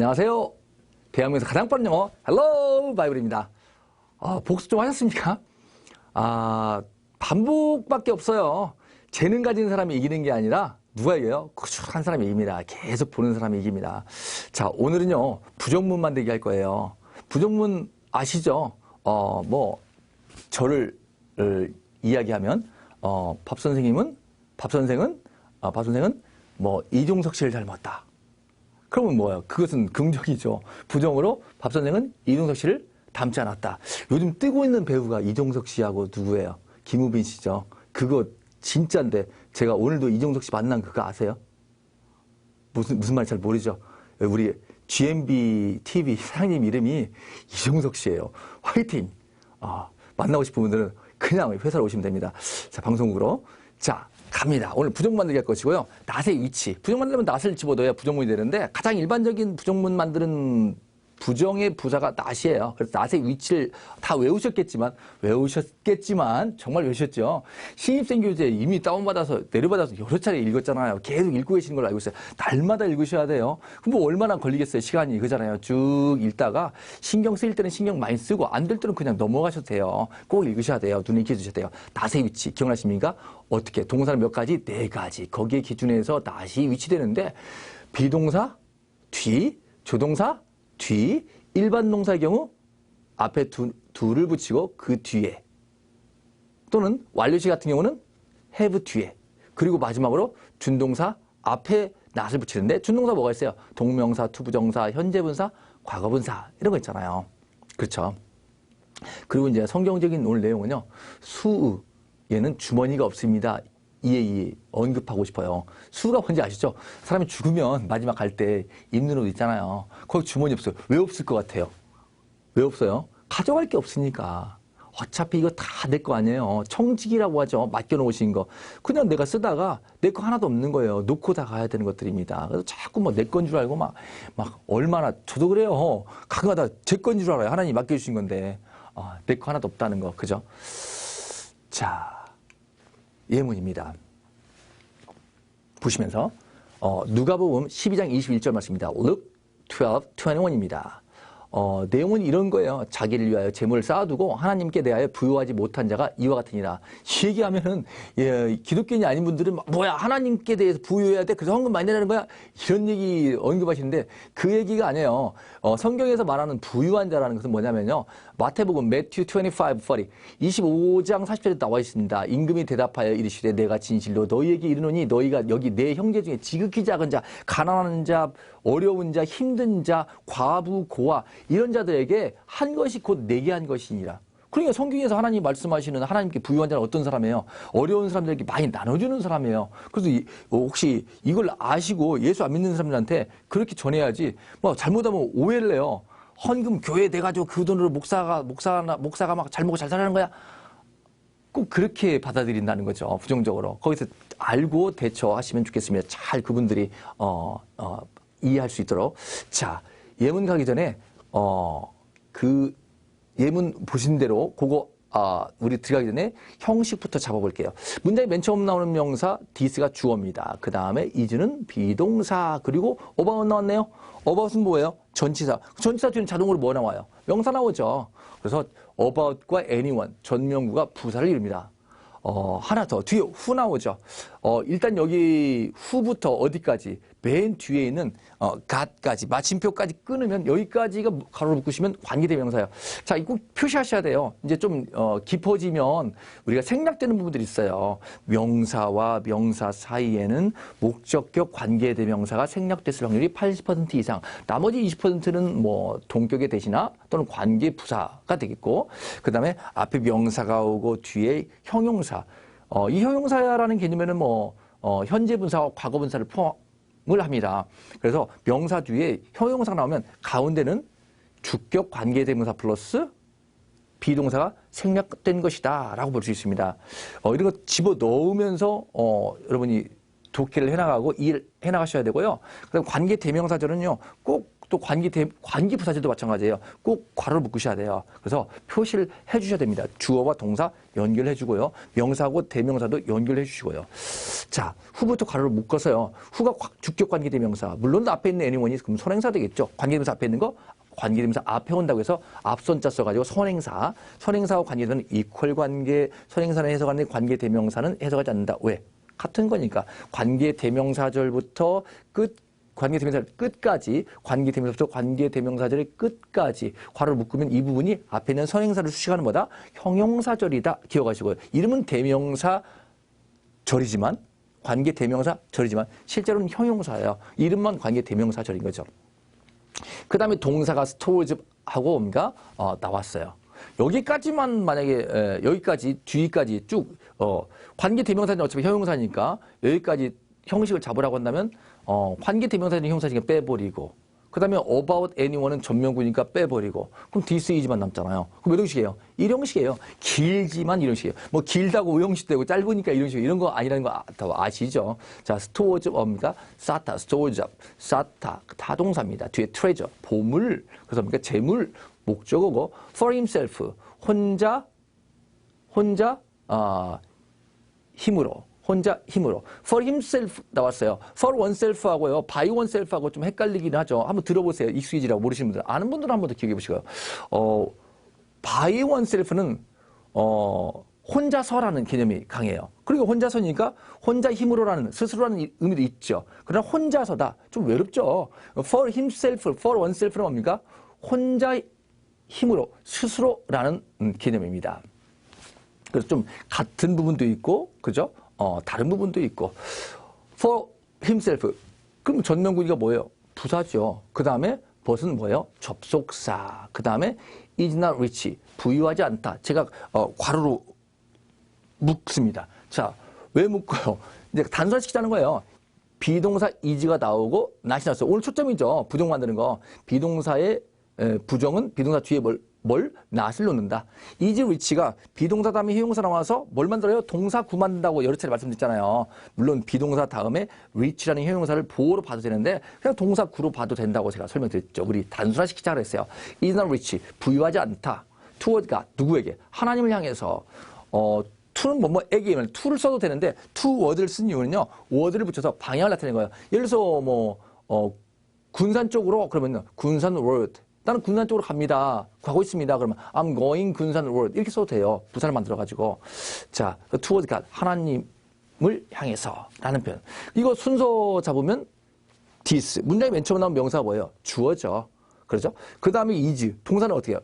안녕하세요. 대한민국에서 가장 빠른 영어 헬로 바이블입니다. 아, 복수 좀 하셨습니까? 아, 반복밖에 없어요. 재능 가진 사람이 이기는 게 아니라 누가 이겨요? 꾸준한 사람이 이깁니다. 계속 보는 사람이 이깁니다. 자, 오늘은요, 부정문 만들기 할 거예요. 부정문 아시죠? 어, 뭐, 저를 어, 이야기하면, 어, 밥 선생님은, 밥 선생은, 어, 밥 선생은 뭐, 이종석 씨를 닮았다. 그러면 뭐예요? 그것은 긍정이죠. 부정으로 밥 선생은 이종석 씨를 닮지 않았다. 요즘 뜨고 있는 배우가 이종석 씨하고 누구예요? 김우빈 씨죠. 그거 진짜인데 제가 오늘도 이종석 씨 만난 그거 아세요? 무슨 무슨 말인지 잘 모르죠. 우리 GMB TV 사장님 이름이 이종석 씨예요. 화이팅. 아, 만나고 싶은 분들은 그냥 회사로 오시면 됩니다. 자, 방송국으로. 자, 갑니다. 오늘 부정문 만들기 할 것이고요. 낫의 위치. 부정 만들면 낫을 집어넣어야 부정문이 되는데 가장 일반적인 부정문 만드는 부정의 부사가 낫이에요. 그래서 낫의 위치를 다 외우셨겠지만 외우셨겠지만 정말 외우셨죠. 신입생 교재 이미 다운받아서 내려받아서 여러 차례 읽었잖아요. 계속 읽고 계시는 걸로 알고 있어요. 날마다 읽으셔야 돼요. 그럼 뭐 얼마나 걸리겠어요. 시간이 그잖아요. 쭉 읽다가 신경 쓰일 때는 신경 많이 쓰고 안 될 때는 그냥 넘어가셔도 돼요. 꼭 읽으셔야 돼요. 눈에 익혀 주셔야 돼요. 낫의 위치 기억나십니까? 어떻게 동사는 몇 가지? 네 가지. 거기에 기준해서 낫이 위치되는데 비동사 뒤, 조동사 뒤, 일반 동사의 경우 앞에 두, 둘을 붙이고 그 뒤에 또는 완료시 같은 경우는 have 뒤에 그리고 마지막으로 준동사 앞에 낫을 붙이는데 준동사 뭐가 있어요? 동명사, 투부정사, 현재분사, 과거분사 이런 거 있잖아요. 그렇죠. 그리고 이제 성경적인 오늘 내용은요. 수의 얘는 주머니가 없습니다. 이에 이 언급하고 싶어요. 수가 뭔지 아시죠? 사람이 죽으면 마지막 갈 때 입는 옷 있잖아요. 거기 주머니 없어요. 왜 없을 것 같아요? 왜 없어요? 가져갈 게 없으니까. 어차피 이거 다 내 거 아니에요. 청직이라고 하죠. 맡겨놓으신 거. 그냥 내가 쓰다가 내 거 하나도 없는 거예요. 놓고 다 가야 되는 것들입니다. 그래서 자꾸 뭐 내 건 줄 알고 막, 막 얼마나, 저도 그래요. 가끔가다 제 건 줄 알아요. 하나님 맡겨주신 건데. 아, 내 거 하나도 없다는 거. 그죠? 자. 예문입니다. 보시면서 어, 누가복음 12장 21절 말씀입니다. Luke 12, 21입니다. 어, 내용은 이런 거예요. 자기를 위하여 재물을 쌓아두고 하나님께 대하여 부여하지 못한 자가 이와 같으니라. 이 얘기하면은 예, 기독교인이 아닌 분들은 뭐야 하나님께 대해서 부여해야 돼. 그래서 헌금 많이 내라는 거야. 이런 얘기 언급하시는데 그 얘기가 아니에요. 어, 성경에서 말하는 부유한 자라는 것은 뭐냐면요. 마태복음 매튜 25, 40 25장 40절에 나와 있습니다. 임금이 대답하여 이르시되 내가 진실로 너희에게 이르노니 너희가 여기 내 형제 중에 지극히 작은 자, 가난한 자, 어려운 자, 힘든 자, 과부, 고아 이런 자들에게 한 것이 곧 내게 한 것이니라. 그러니까 성경에서 하나님 말씀하시는 하나님께 부유한 자는 어떤 사람이에요? 어려운 사람들에게 많이 나눠주는 사람이에요. 그래서 이, 혹시 이걸 아시고 예수 안 믿는 사람들한테 그렇게 전해야지 뭐 잘못하면 오해를 해요. 헌금 교회 내가지고 그 돈으로 목사가 목사가 목사가 막 잘 먹고 잘 살라는 거야. 꼭 그렇게 받아들인다는 거죠. 부정적으로. 거기서 알고 대처하시면 좋겠습니다. 잘 그분들이 어, 어, 이해할 수 있도록. 자, 예문 가기 전에 어, 그 예문 보신 대로 그거 아, 우리 들어가기 전에 형식부터 잡아볼게요. 문장에 맨 처음 나오는 명사 디스가 주어입니다. 그 다음에 이즈는 비동사 그리고 어바웃 나왔네요. 어바웃은 뭐예요? 전치사. 전치사 뒤는 자동으로 뭐 나와요? 명사 나오죠. 그래서 about과 anyone 전명구가 부사를 이룹니다. 어, 하나 더 뒤에 후 나오죠. 어, 일단 여기 후부터 어디까지 맨 뒤에 있는 어, gat까지 마침표까지 끊으면 여기까지가 가로로 묶으시면 관계대명사예요. 자, 이거 표시하셔야 돼요. 이제 좀 어, 깊어지면 우리가 생략되는 부분들이 있어요. 명사와 명사 사이에는 목적격 관계대명사가 생략됐을 확률이 80% 이상. 나머지 20%는 뭐 동격의 대신나 또는 관계 부사가 되겠고 그 다음에 앞에 명사가 오고 뒤에 형용사. 어, 이 형용사라는 개념에는 뭐 어, 현재 분사와 과거 분사를 포함 을 합니다. 그래서 명사 뒤에 형용사가 나오면 가운데는 주격 관계대명사 플러스 비동사가 생략된 것이다 라고 볼 수 있습니다. 어, 이런 거 집어 넣으면서 어, 여러분이 독해를 해나가고 일 해나가셔야 되고요. 그다음 관계대명사절은요 꼭 또 관계 대, 관계 부사절도 마찬가지예요. 꼭 괄호를 묶으셔야 돼요. 그래서 표시를 해주셔야 됩니다. 주어와 동사 연결해 주고요. 명사하고 대명사도 연결해 주시고요. 자, 후부터 괄호를 묶어서요. 후가 과- 주격 관계 대명사. 물론 앞에 있는 anyone이 그럼 선행사 되겠죠. 관계 대명사 앞에 있는 거 관계대명사 앞에 온다고 해서 앞선자 써가지고 선행사, 선행사와 관계되는 이퀄 관계, 선행사는 해석하는 관계 대명사는 해석하지 않는다. 왜? 같은 거니까 관계 대명사절부터 끝 관계 대명사 끝까지 관계 대명사부터 관계 대명사절의 끝까지 괄호를 묶으면 이 부분이 앞에 있는 선행사를 수식하는 뭐다? 형용사절이다. 기억하시고요. 이름은 대명사 절이지만 관계 대명사 절이지만 실제로는 형용사예요. 이름만 관계 대명사 절인 거죠. 그 다음에 동사가 스토어즈 하고 뭡니까? 어, 나왔어요. 여기까지만 만약에 에, 여기까지 뒤까지 쭉 어, 관계 대명사는 어차피 형용사니까 여기까지 형식을 잡으라고 한다면 어, 관계 대명사는 형용사니까 빼버리고 그 다음에 about anyone은 전명구니까 빼버리고 그럼 this is만 남잖아요. 그럼 몇 형식이에요? 1형식이에요. 길지만 1형식이에요. 뭐 길다고 5형식 되고 짧으니까 1형식 이런 거 아니라는 거 다 아시죠? 자, up입니까? SATA, stores up, SATA 타동사입니다. 뒤에 treasure, 보물, 그래서 뭡니까? 재물, 목적어고 for himself, 혼자, 혼자, 아, 힘으로 혼자 힘으로 for himself 나왔어요. for oneself 하고요. by oneself 하고 좀 헷갈리긴 하죠. 한번 들어보세요. 익숙해지라고 모르시는 분들. 아는 분들은 한번 더 기억해 보시고요. 어, by oneself는 어, 혼자서라는 개념이 강해요. 그리고 혼자서니까 혼자 힘으로라는 스스로라는 의미도 있죠. 그러나 혼자서다. 좀 외롭죠. for himself, for oneself는 뭡니까? 혼자 힘으로 스스로라는 음, 개념입니다. 그래서 좀 같은 부분도 있고, 그죠? 어, 다른 부분도 있고. for himself. 그럼 전명구니가 뭐예요? 부사죠. 그 다음에 벗은 뭐예요? 접속사. 그 다음에 is not rich. 부유하지 않다. 제가 어, 괄호로 묶습니다. 자, 왜 묶어요? 이제 단순화시키자는 거예요. 비동사 is가 나오고 not이 나왔어요. 오늘 초점이죠. 부정 만드는 거. 비동사의 에, 부정은 비동사 뒤에 뭘, 뭘 not을 놓는다. is rich가 비동사 다음에 형용사 나와서 뭘 만들어요? 동사 구 만든다고 여러 차례 말씀드렸잖아요. 물론 비동사 다음에 rich라는 형용사를 보호로 봐도 되는데 그냥 동사 구로 봐도 된다고 제가 설명드렸죠. 우리 단순화시키자 그랬어요. is not rich. 부유하지 않다. toward가 누구에게? 하나님을 향해서 어, to는 뭐뭐에게 to를 써도 되는데 to word를 쓴 이유는요. word를 붙여서 방향을 나타내는 거예요. 예를 들어서 뭐 어, 군산 쪽으로 그러면 군산 word 나는 군산 쪽으로 갑니다. 가고 있습니다. 그러면 I'm going 군산 word 이렇게 써도 돼요. 부산을 만들어 가지고 자 toward God 하나님을 향해서라는 표현. 이거 순서 잡으면 this 문장이 맨 처음 나온 명사가 뭐예요? 주어죠. 그렇죠? 그 다음에 is 동사는 어떻게 해요?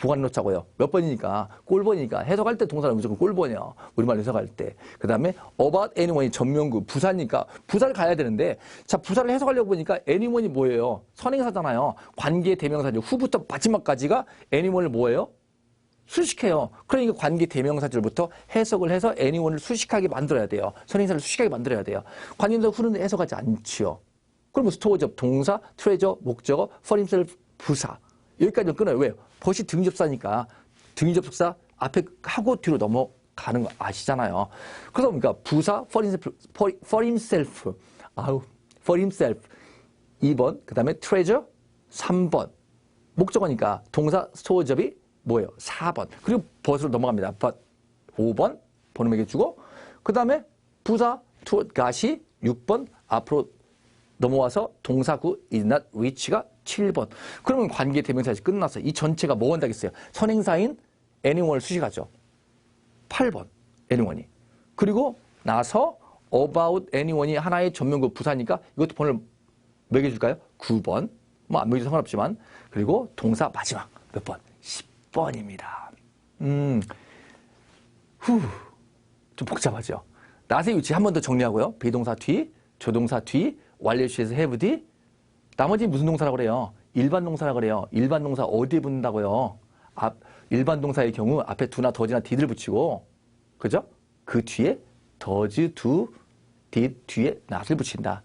자 부관 놓자고요. 몇 번이니까 꼴번이니까 해석할 때 동사는 무조건 꼴번이요. 우리말 해석할 때. 그 다음에 about anyone이 전명구 부사니까 부사를 가야 되는데 자 부사를 해석하려고 보니까 anyone이 뭐예요? 선행사잖아요. 관계 대명사죠. 후부터 마지막까지가 anyone을 뭐예요? 수식해요. 그러니까 관계 대명사절부터 해석을 해서 anyone을 수식하게 만들어야 돼요. 선행사를 수식하게 만들어야 돼요. 관계대명사 후는 해석하지 않지요. 그럼 스토어접 동사, 트레저, 목적어, for himself 부사. 여기까지 끊어요. 왜요? 벗이 등접사니까 등접사 앞에 하고 뒤로 넘어가는 거 아시잖아요. 그래서 그러니까 부사 for himself, for, for himself. 아우, for himself. 2번, 그 다음에 treasure 3번. 목적어니까 동사 스토어접이 뭐예요? 4번. 그리고 벗으로 넘어갑니다. but 5번 번호매겨 주고 그 다음에 부사 to got이 6번 앞으로 넘어와서 동사구 is not reach가 7번. 그러면 관계 대명사에서 끝났어요. 이 전체가 뭐 한다겠어요? 선행사인 anyone을 수식하죠. 8번 anyone이. 그리고 나서 about anyone이 하나의 전명구 부사니까 이것도 번호를 매겨줄까요? 9번. 뭐 안 매겨도 상관없지만. 그리고 동사 마지막 몇 번? 10번입니다. 음, 후, 좀 복잡하죠. 나의 위치 한 번 더 정리하고요. 비동사 뒤, 조동사 뒤, 완료시에서 have 뒤. 나머지 무슨 동사라고 그래요? 일반 동사라고 그래요. 일반 동사 어디에 붙는다고요? 앞, 일반 동사의 경우 앞에 do나 does나 did를 붙이고, 그죠? 그 뒤에 does, do, did 뒤에 not을 붙인다.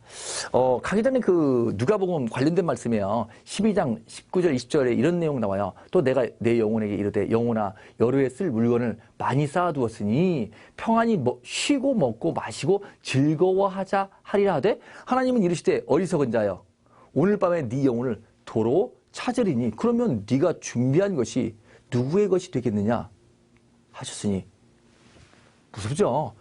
어, 가기 전에 그 누가복음 관련된 말씀이에요. 12장 19절 20절에 이런 내용 나와요. 또 내가 내 영혼에게 이르되 영혼아 여름에 쓸 물건을 많이 쌓아두었으니 평안히 뭐 쉬고 먹고 마시고 즐거워하자 하리라 하되 하나님은 이르시되 어리석은 자여 오늘 밤에 네 영혼을 도로 찾으리니 그러면 네가 준비한 것이 누구의 것이 되겠느냐 하셨으니 무섭죠.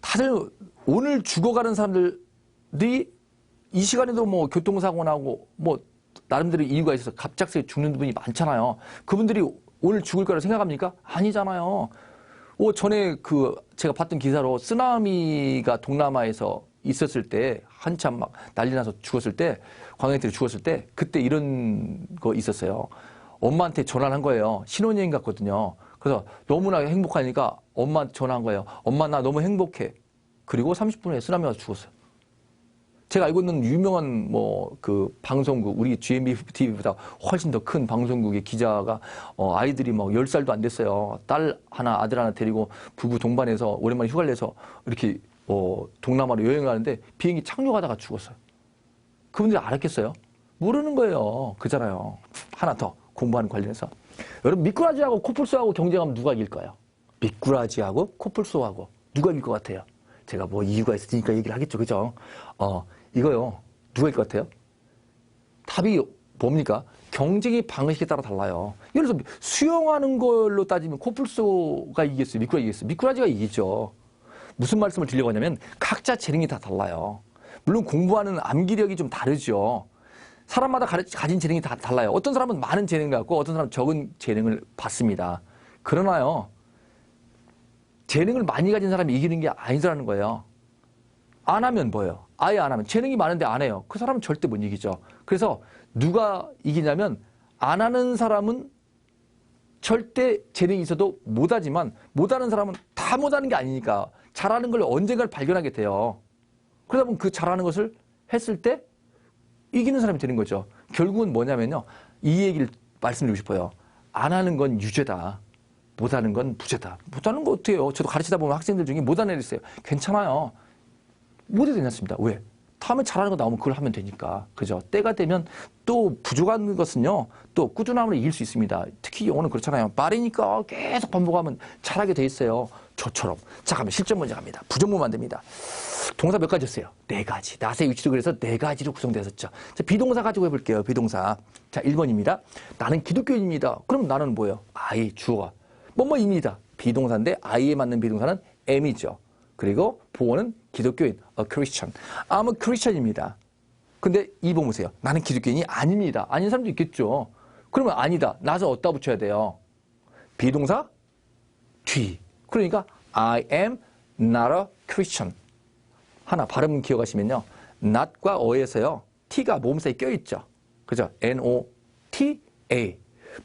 다들 오늘 죽어가는 사람들이 이 시간에도 뭐 교통사고 나고 뭐 나름대로 이유가 있어서 갑작스레 죽는 분이 많잖아요. 그분들이 오늘 죽을 거라 생각합니까? 아니잖아요. 오, 전에 그 제가 봤던 기사로 쓰나미가 동남아에서 있었을 때 한참 막 난리 나서 죽었을 때 관광객들이 죽었을 때 그때 이런 거 있었어요. 엄마한테 전화를 한 거예요. 신혼여행 갔거든요. 그래서 너무나 행복하니까 엄마한테 전화한 거예요. 엄마 나 너무 행복해. 그리고 30분에 쓰나미 와서 죽었어요. 제가 알고 있는 유명한 뭐 그 방송국 우리 GMB TV보다 훨씬 더 큰 방송국의 기자가 어 아이들이 뭐 10살도 안 됐어요. 딸 하나 아들 하나 데리고 부부 동반해서 오랜만에 휴가를 내서 이렇게 어 동남아로 여행을 가는데 비행기 착륙하다가 죽었어요. 그분들이 알았겠어요? 모르는 거예요. 그잖아요. 하나 더 공부하는 관련해서. 여러분 미꾸라지하고 코뿔소하고 경쟁하면 누가 이길까요? 미꾸라지하고 코뿔소하고 누가 이길 것 같아요? 제가 뭐 이유가 있으니까 얘기를 하겠죠. 그죠? 어, 이거요. 누가 이길 것 같아요? 답이 뭡니까? 경쟁의 방식에 따라 달라요. 예를 들어서 수영하는 걸로 따지면 코뿔소가 이기겠어요? 미꾸라지가 이기겠어요? 미꾸라지가 이기죠. 무슨 말씀을 드리려고 하냐면 각자 재능이 다 달라요. 물론 공부하는 암기력이 좀 다르죠. 사람마다 가진 재능이 다 달라요. 어떤 사람은 많은 재능을 갖고 어떤 사람은 적은 재능을 받습니다. 그러나요, 재능을 많이 가진 사람이 이기는 게 아니라는 거예요. 안 하면 뭐예요? 아예 안 하면. 재능이 많은데 안 해요. 그 사람은 절대 못 이기죠. 그래서 누가 이기냐면 안 하는 사람은 절대 재능이 있어도 못하지만 못하는 사람은 다 못하는 게 아니니까 잘하는 걸 언젠가 발견하게 돼요. 그러다 보면 그 잘하는 것을 했을 때 이기는 사람이 되는 거죠. 결국은 뭐냐면요. 이 얘기를 말씀드리고 싶어요. 안 하는 건 유죄다. 못하는 건 부재다. 못하는 거 어때요? 저도 가르치다 보면 학생들 중에 못하는 애들 있어요. 괜찮아요. 못해도 괜찮습니다. 왜? 다음에 잘하는 거 나오면 그걸 하면 되니까. 그죠? 때가 되면 또 부족한 것은요, 또 꾸준함으로 이길 수 있습니다. 특히 영어는 그렇잖아요. 말이니까 계속 반복하면 잘하게 돼 있어요. 저처럼. 자, 그러면 실전 문제 갑니다. 부정문만 됩니다. 동사 몇 가지였어요? 네 가지. 낫의 위치도 그래서 네 가지로 구성되었죠. 자, 비동사 가지고 해볼게요. 비동사. 자, 1번입니다. 나는 기독교인입니다. 그럼 나는 뭐예요? 아이, 주어가. 뭐뭐입니다. 비동사인데 I에 맞는 비동사는 am이죠. 그리고 보어는 기독교인, a Christian. I'm a Christian입니다. 근데 2번 보세요. 나는 기독교인이 아닙니다. 아닌 사람도 있겠죠. 그러면 아니다. 나서 어디다 붙여야 돼요? 비동사 뒤. 그러니까 I am not a Christian. 하나 발음 기억하시면요. not과 어에서요. t가 모음사에 껴있죠. 그죠? N-O-T-A.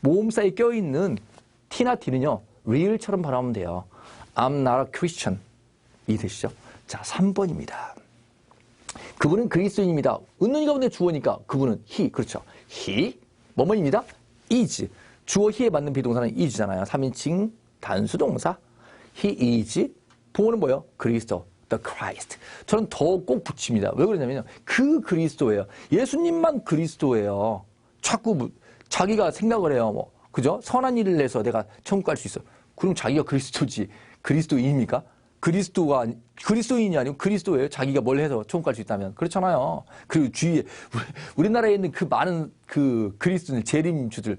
모음사에 껴있는 T나 D는요, real처럼 발음하면 돼요. I'm not a Christian. 이 뜻이죠. 자, 3번입니다. 그분은 그리스도인입니다. 은는이 가운데 주어니까 그분은 he. 그렇죠. he. 뭐뭐입니다. is. 주어 he에 맞는 비동사는 is잖아요. 3인칭 단수동사. He is. 보어는 뭐예요? 그리스도. the Christ. 저는 더 꼭 붙입니다. 왜 그러냐면요. 그 그리스도예요. 예수님만 그리스도예요. 자꾸 자기가 생각을 해요. 뭐 그죠? 선한 일을 내서 내가 천국 갈 수 있어. 그럼 자기가 그리스도지. 그리스도인입니까? 그리스도가, 그리스도인이 아니고 그리스도예요. 자기가 뭘 해서 천국 갈 수 있다면. 그렇잖아요. 그리고 주위에, 우리, 나라에 있는 그 많은 그 그리스도인, 재림주들.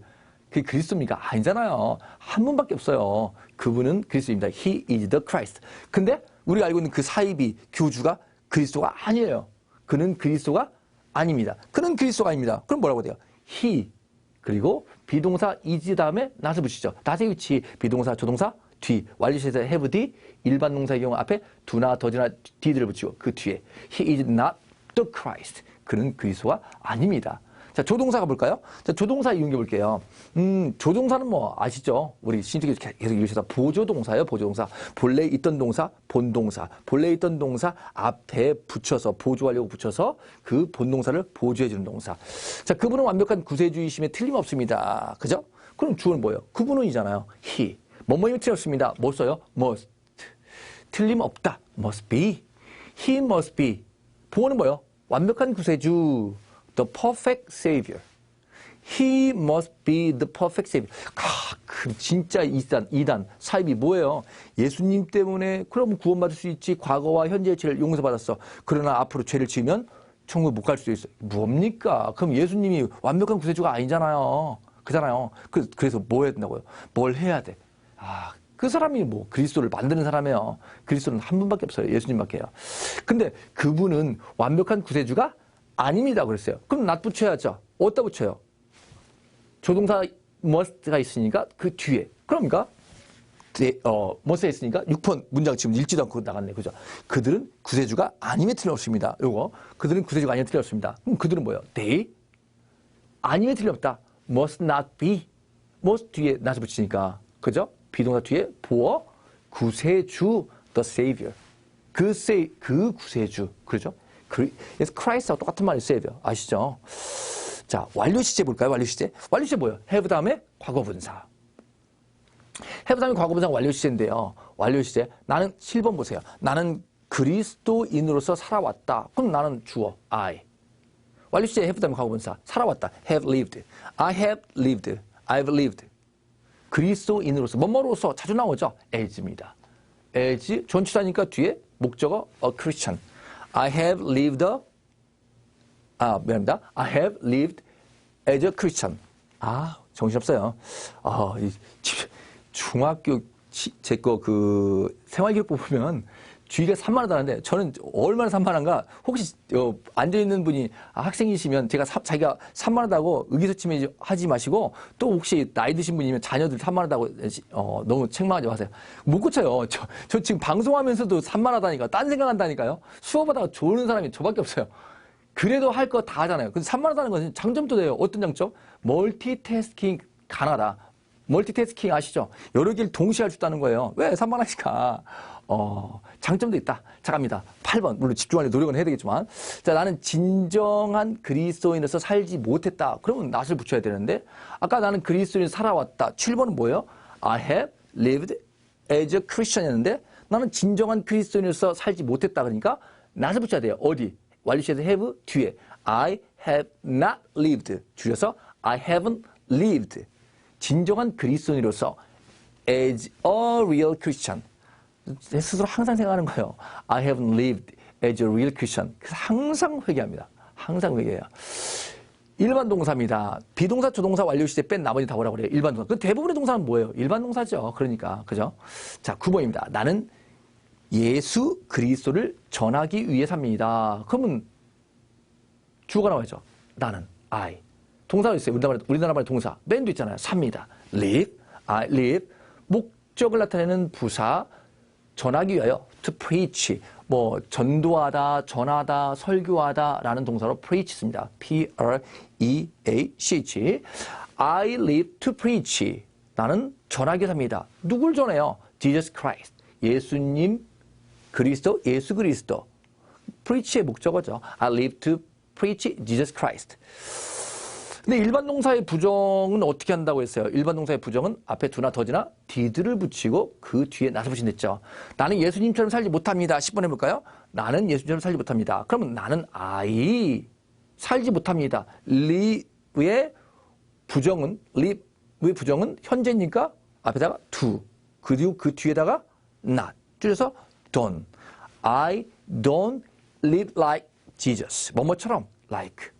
그게 그리스도입니까? 아니잖아요. 한 분밖에 없어요. 그분은 그리스도입니다. He is the Christ. 근데 우리가 알고 있는 그 사이비, 교주가 그리스도가 아니에요. 그는 그리스도가 아닙니다. 그는 그리스도가 아닙니다. 그럼 뭐라고 돼요? He. 그리고 비동사 is 다음에 낫을 붙이죠. 낫의 위치 비동사 조동사 뒤 완료시에서 have d 일반 동사의 경우 앞에 do나 does나 d들을 붙이고 그 뒤에 he is not the Christ 그는 그리스도가 아닙니다. 자, 조동사 가 볼까요? 자, 조동사 이용해 볼게요. 음, 조동사는 뭐 아시죠? 우리 신직에서 계속 읽으셔서 보조동사예요, 보조동사. 본래 있던 동사, 본동사. 본래 있던 동사 앞에 붙여서 보조하려고 붙여서 그 본동사를 보조해 주는 동사. 자, 그분은 완벽한 구세주의심에 틀림없습니다. 그죠? 그럼 주어는 뭐예요? 그분은이잖아요. he. 뭐뭐임이 틀렸습니다. 뭐 써요? must. 틀림없다. must be. he must be. 보어는 뭐예요? 완벽한 구세주. The perfect savior. He must be the perfect savior. 아, 그 진짜 이단, 이단, 사입이 뭐예요? 예수님 때문에 그럼 구원받을 수 있지. 과거와 현재의 죄를 용서받았어. 그러나 앞으로 죄를 지으면 천국에 못갈 수도 있어요. 뭡니까? 그럼 예수님이 완벽한 구세주가 아니잖아요. 그잖아요. 그, 그래서 뭐 해야 된다고요? 뭘 해야 돼? 아, 그 사람이 뭐 그리스도를 만드는 사람이에요. 그리스도는 한 분밖에 없어요. 예수님밖에요. 근데 그분은 완벽한 구세주가 아닙니다. 그랬어요. 그럼 낫 붙여야죠. 어디다 붙여요? 조동사 must가 있으니까 그 뒤에. 네, 어, must가 있으니까 6번 문장 지금 읽지도 않고 나갔네. 그죠? 그들은 구세주가 아님에 틀림없습니다. 요거. 그들은 구세주가 아님에 틀림없습니다. 그럼 그들은 뭐예요? they 아님에 틀림없다. must not be. must 뒤에 낫을 붙이니까. 그죠? 비동사 뒤에 보어 구세주 the savior. 그 세, 그 구세주. 그렇죠? 그, 그래서 Christ하고 똑같은 말이 savior. 아시죠? 자, 완료 시제 볼까요? 완료 시제. 완료 시제 뭐예요? have 다음에 과거 분사. have 다음에 과거 분사 완료 시제인데요. 완료 시제. 나는 7번 보세요. 나는 그리스도인으로서 살아왔다. 그럼 나는 주어 I. 완료 시제 have 다음에 과거 분사. 살아왔다. have lived. I have lived. I've lived. 그리스도인으로서 뭐뭐로서 자주 나오죠. as입니다. as 전치사니까 뒤에 목적어 a Christian. I have lived a 아, 미안합니다. I have lived as a Christian. 아, 정신없어요. 아, 이, 지- 중학교 제 거 그 생활기록부 보면 주의가 산만하다는데 저는 얼마나 산만한가 혹시 어, 앉아있는 분이 아, 학생이시면 제가 사- 자기가 산만하다고 의기소침해 하지 마시고 또 혹시 나이 드신 분이면 자녀들 산만하다고 어, 너무 책망하지 마세요. 못 고쳐요. 저, 저 지금 방송하면서도 산만하다니까 딴 생각한다니까요. 수업하다가 졸는 사람이 저밖에 없어요. 그래도 할 거 다 하잖아요. 근데 산만하다는 것은 장점도 돼요. 어떤 장점? 멀티태스킹 가능하다. 멀티태스킹 아시죠? 여러 개를 동시에 할 수 있다는 거예요. 왜? 산만하니까. 어, 장점도 있다. 자, 갑니다. 8번. 물론 집중하려고 노력은 해야 되겠지만. 자, 나는 진정한 그리스도인으로서 살지 못했다. 그러면 낫을 붙여야 되는데, 아까 나는 그리스도인 살아왔다. 7번은 뭐예요? I have lived as a Christian이었는데, 나는 진정한 그리스도인으로서 살지 못했다. 그러니까, 낫을 붙여야 돼요. 어디? 완료시에서 have 뒤에 I have not lived 줄여서 I haven't lived 진정한 그리스도인으로서 as a real Christian 제 스스로 항상 생각하는 거예요. I haven't lived as a real Christian. 그래서 항상 회개합니다. 항상 회개해요. 일반 동사입니다. 비동사, 조동사, 완료 시제 뺀 나머지 다 오라고 그래요. 일반 동사. 그 대부분의 동사는 뭐예요? 일반 동사죠. 그러니까. 그죠? 자, 9번입니다. 나는 예수 그리스도를 전하기 위해 삽니다. 그러면 주어가 나와야죠. 나는 I. 동사가 있어요. 우리나라 우리나라 말의 동사. 맨도 있잖아요. 삽니다. live, I live. 목적을 나타내는 부사 전하기 위하여 to preach. 뭐 전도하다, 전하다, 설교하다라는 동사로 preach 씁니다. P R E A C H. I live to preach. 나는 전하기 위해 삽니다. 누굴 전해요? Jesus Christ. 예수님 그리스도, 예수 그리스도. preach의 목적어죠. I live to preach Jesus Christ. 근데 일반 동사의 부정은 어떻게 한다고 했어요? 일반 동사의 부정은 앞에 두나 더지나 did를 붙이고 그 뒤에 나서 붙인댔죠. 나는 예수님처럼 살지 못합니다. 10번 해볼까요? 나는 예수님처럼 살지 못합니다. 그러면 나는 I 살지 못합니다. live의 부정은 live의 부정은 현재니까 앞에다가 to 그리고 그 뒤에다가 not 줄여서 don't. I don't live like Jesus. 뭐뭐처럼 like.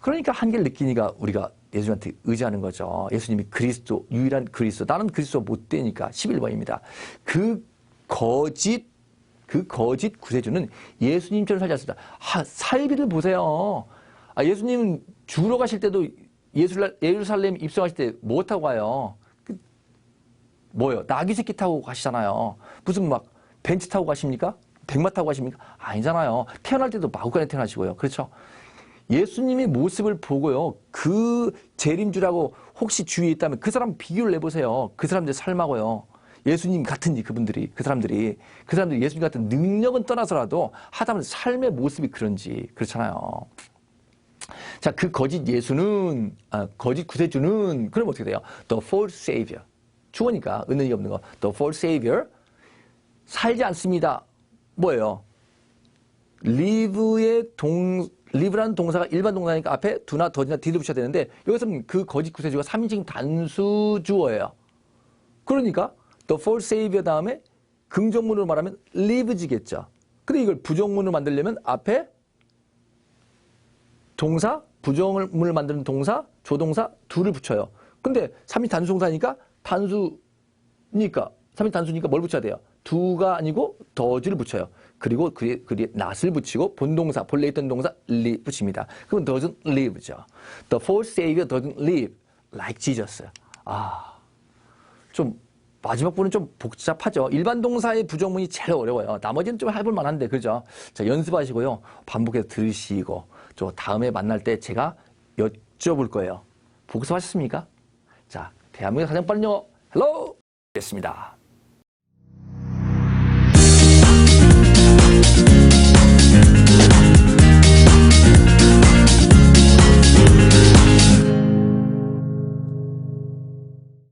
그러니까 한계를 느끼니까 우리가 예수님한테 의지하는 거죠. 예수님이 그리스도, 유일한 그리스도. 나는 그리스도 못 되니까 11번입니다. 그 거짓, 그 거짓 구세주는 예수님처럼 살지 않습니다. 아, 살비를 보세요. 아, 예수님은 죽으러 가실 때도 예술라- 예루살렘 입성하실 때 뭐 타고 가요? 그 뭐요? 나귀 새끼 타고 가시잖아요. 무슨 막 벤츠 타고 가십니까? 백마 타고 가십니까? 아니잖아요. 태어날 때도 마구간에 태어나시고요. 그렇죠? 예수님의 모습을 보고요. 그 재림주라고 혹시 주위에 있다면 그 사람 비교를 내보세요. 그 사람들 삶하고요. 예수님 같은지 그분들이 그 사람들이 그 사람들이 예수님 같은 능력은 떠나서라도 하다면 삶의 모습이 그런지 그렇잖아요. 자, 그 거짓 예수는, 아, 거짓 구세주는, 그럼 어떻게 돼요? The false savior. 주어니까, 은은이 없는 거. The false savior. 살지 않습니다. 뭐예요? live의 동, live라는 동사가 일반 동사니까 앞에 do나 do나 d를 붙여야 되는데, 여기서는 그 거짓 구세주가 3인칭 단수 주어예요. 그러니까, the false savior 다음에 긍정문으로 말하면 live지겠죠. 근데 이걸 부정문으로 만들려면 앞에 동사, 부정을 만드는 동사, 조동사 둘을 붙여요. 근데 3인 단수 동사니까 단수니까 3인 단수니까 뭘 붙여야 돼요? 두가 아니고 더즈를 붙여요. 그리고 그리, 그리 not을 붙이고 본동사, 본래 있던 동사 li 붙입니다. 그럼 doesn't live죠. The false savior doesn't live like Jesus. 아, 좀 마지막 부분은 좀 복잡하죠. 일반 동사의 부정문이 제일 어려워요. 나머지는 좀 해볼 만한데, 그죠? 자, 연습하시고요. 반복해서 들으시고, 저 다음에 만날 때 제가 여쭤볼 거예요. 복습하셨습니까? 자, 대한민국 가장 빠른 영어, 헬로! 됐습니다.